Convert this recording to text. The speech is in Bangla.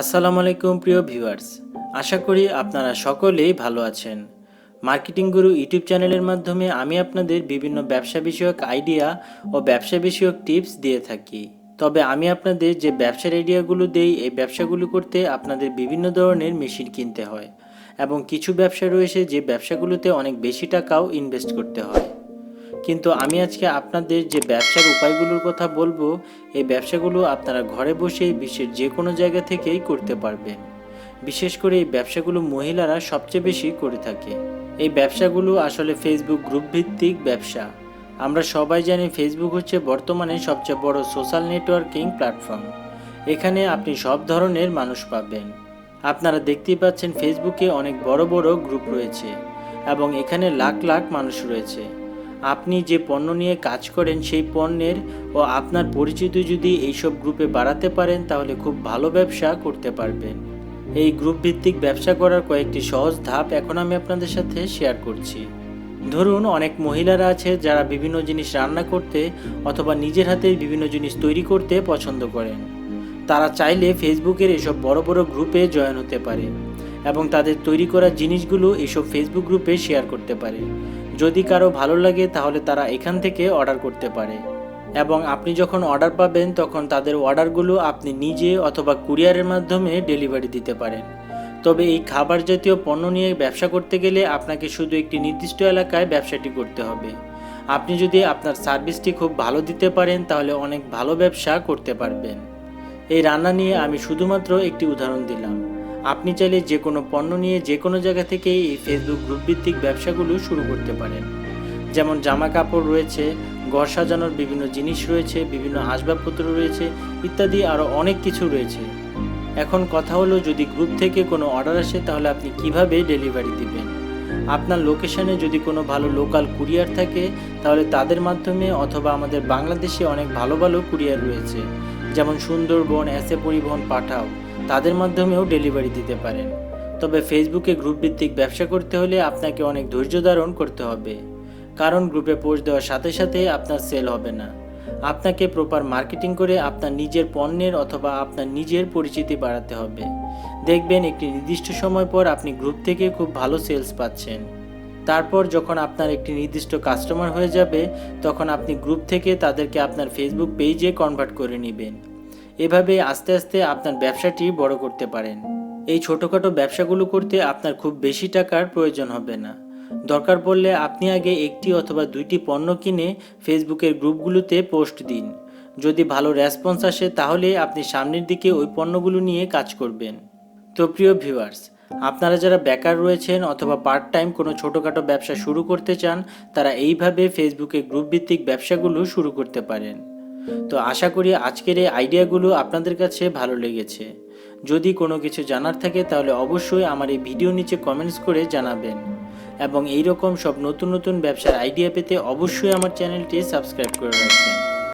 আসসালামু আলাইকুম, প্রিয় ভিউয়ার্স। আশা করি আপনারা সকলেই ভালো আছেন। মার্কেটিং গুরু ইউটিউব চ্যানেলের মাধ্যমে আমি আপনাদের বিভিন্ন ব্যবসা বিষয়ক আইডিয়া ও ব্যবসা বিষয়ক টিপস দিয়ে থাকি। তবে আমি আপনাদের যে ব্যবসার আইডিয়াগুলো দেই, এই ব্যবসাগুলো করতে আপনাদের বিভিন্ন ধরনের মেশিন কিনতে হয় এবং কিছু ব্যবসা রয়েছে যে ব্যবসাগুলোতে অনেক বেশি টাকাও ইনভেস্ট করতে হয়। কিন্তু আমি আজকে আপনাদের যে ব্যবসার উপায়গুলোর কথা বলব, এই ব্যবসাগুলো আপনারা ঘরে বসেই বিশ্বের যে কোনো জায়গা থেকেই করতে পারবেন। বিশেষ করে এই ব্যবসাগুলো মহিলারা সবচেয়ে বেশি করে থাকে। এই ব্যবসাগুলো আসলে ফেসবুক গ্রুপ ভিত্তিক ব্যবসা। আমরা সবাই জানি ফেসবুক হচ্ছে বর্তমানে সবচেয়ে বড় সোশ্যাল নেটওয়ার্কিং প্ল্যাটফর্ম এখানে আপনি সব ধরনের মানুষ পাবেন। আপনারা দেখতেই পাচ্ছেন ফেসবুকে অনেক বড় বড় গ্রুপ রয়েছে এবং এখানে লাখ লাখ মানুষ রয়েছে। আপনি যে পণ্য নিয়ে কাজ করেন সেই পণ্যের ও আপনার পরিচিতি যদি এইসব গ্রুপে বাড়াতে পারেন, তাহলে খুব ভালো ব্যবসা করতে পারবেন। এই গ্রুপ ভিত্তিক ব্যবসা করার কয়েকটি সহজ ধাপ এখন আমি আপনাদের সাথে শেয়ার করছি। ধরুন, অনেক মহিলারা আছে যারা বিভিন্ন জিনিস রান্না করতে অথবা নিজের হাতে বিভিন্ন জিনিস তৈরি করতে পছন্দ করেন। তারা চাইলে ফেসবুকের এসব বড় বড় গ্রুপে জয়েন হতে পারে এবং তাদের তৈরি করা জিনিসগুলো এসব ফেসবুক গ্রুপে শেয়ার করতে পারে। যদি কারও ভালো লাগে, তাহলে তারা এখান থেকে অর্ডার করতে পারে। এবং আপনি যখন অর্ডার পাবেন, তখন তাদের অর্ডারগুলো আপনি নিজে অথবা কুরিয়ারের মাধ্যমে ডেলিভারি দিতে পারেন। তবে এই খাবার জাতীয় পণ্য নিয়ে ব্যবসা করতে গেলে আপনাকে শুধু একটি নির্দিষ্ট এলাকায় ব্যবসাটি করতে হবে। আপনি যদি আপনার সার্ভিসটি খুব ভালো দিতে পারেন, তাহলে অনেক ভালো ব্যবসা করতে পারবেন। এই রান্না নিয়ে আমি শুধুমাত্র একটি উদাহরণ দিলাম। আপনি চাইলে যে কোনো পণ্য নিয়ে যে কোনো জায়গা থেকেই এই ফেসবুক গ্রুপ ভিত্তিক ব্যবসাগুলো শুরু করতে পারেন। যেমন জামা কাপড় রয়েছে, ঘর সাজানোর বিভিন্ন জিনিস রয়েছে, বিভিন্ন আসবাবপত্র রয়েছে, ইত্যাদি আরও অনেক কিছু রয়েছে। এখন কথা হলো যদি গ্রুপ থেকে কোনো অর্ডার আসে তাহলে আপনি কীভাবে ডেলিভারি দিবেন? আপনার লোকেশনে যদি কোনো ভালো লোকাল কুরিয়ার থাকে তাহলে তাদের মাধ্যমে অথবা আমাদের বাংলাদেশে অনেক ভালো ভালো কুরিয়ার রয়েছে। যেমন সুন্দরবন, এসে পরিবহন, পাঠাও। তাদের মাধ্যমেও ডেলিভারি দিতে পারেন। তবে ফেসবুকে গ্রুপ ভিত্তিক ব্যবসা করতে হলে আপনাকে অনেক ধৈর্য ধারণ করতে হবে। কারণ গ্রুপে পোস্ট দেওয়ার সাথে সাথে আপনার সেল হবে না। আপনাকে প্রপার মার্কেটিং করে আপনার নিজের পণ্যের অথবা আপনার নিজের পরিচিতি বাড়াতে হবে। দেখবেন একটি নির্দিষ্ট সময় পর আপনি গ্রুপ থেকে খুব ভালো সেলস পাচ্ছেন। তারপর যখন আপনার একটি নির্দিষ্ট কাস্টমার হয়ে যাবে, তখন আপনি গ্রুপ থেকে তাদেরকে আপনার ফেসবুক পেজে কনভার্ট করে নেবেন। এভাবে আস্তে আস্তে আপনার ব্যবসাটি বড় করতে পারেন। এই ছোটোখাটো ব্যবসাগুলো করতে আপনার খুব বেশি টাকার প্রয়োজন হবে না। দরকার পড়লে আপনি আগে একটি অথবা দুইটি পণ্য কিনে ফেসবুকের গ্রুপগুলোতে পোস্ট দিন। যদি ভালো রেসপন্স আসে তাহলে আপনি সামনের দিকে ওই পণ্যগুলো নিয়ে কাজ করবেন। তো প্রিয় ভিউয়ার্স, আপনারা যারা বেকার রয়েছেন অথবা পার্ট টাইম কোনো ছোটোখাটো ব্যবসা শুরু করতে চান, তারা এইভাবে ফেসবুকে গ্রুপ ভিত্তিক ব্যবসাগুলো শুরু করতে পারেন। তো আশা করি আজকের এই আইডিয়াগুলো আপনাদের কাছে ভালো লেগেছে। যদি কোনো কিছু জানার থাকে তাহলে অবশ্যই আমার এই ভিডিও নিচে কমেন্টস করে জানাবেন। এবং এই রকম সব নতুন নতুন ব্যবসার আইডিয়া পেতে অবশ্যই আমার চ্যানেলটি সাবস্ক্রাইব করে রাখবেন।